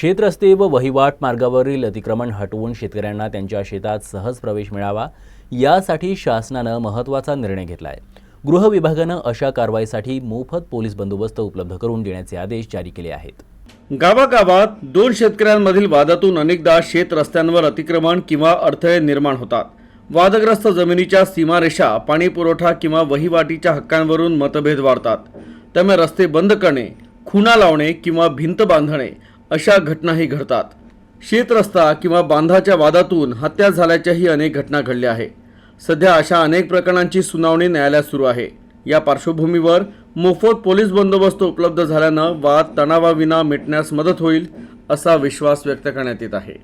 शेतरस्ते व वहिवाट मार्गावरील अतिक्रमण हटवून शेतकऱ्यांना त्यांच्या शेतात सहज प्रवेश मिळावा यासाठी शासनानं महत्त्वाचा निर्णय घेतला आहे गृह विभागानं अशा कारवाईसाठी मोफत पोलीस बंदोबस्त उपलब्ध करून देण्याचे आदेश जारी केले आहेत. गावागावात दोन शेतकऱ्यांमधील वादातून अनेकदा शेत रस्त्यांवर अतिक्रमण किंवा अडथळे निर्माण होतात. वादग्रस्त जमिनीच्या सीमारेषा पाणी पुरवठा किंवा वहिवाटीच्या हक्कांवरून मतभेद वाढतात. त्यामुळे रस्ते बंद करणे खुणा लावणे किंवा भिंत बांधणे अशा घटनाही घडतात. शेतरस्ता किंवा बांधाच्या वादातून हत्या झाल्याच्याही अनेक घटना घडल्या आहे. सध्या अशा अनेक प्रकरणांची सुनावणी न्यायालयात सुरू आहे. या पार्श्वभूमीवर मोफत पोलीस बंदोबस्त उपलब्ध झाल्यानं वाद तणावाविना मिटण्यास मदत होईल असा विश्वास व्यक्त करण्यात येत आहे.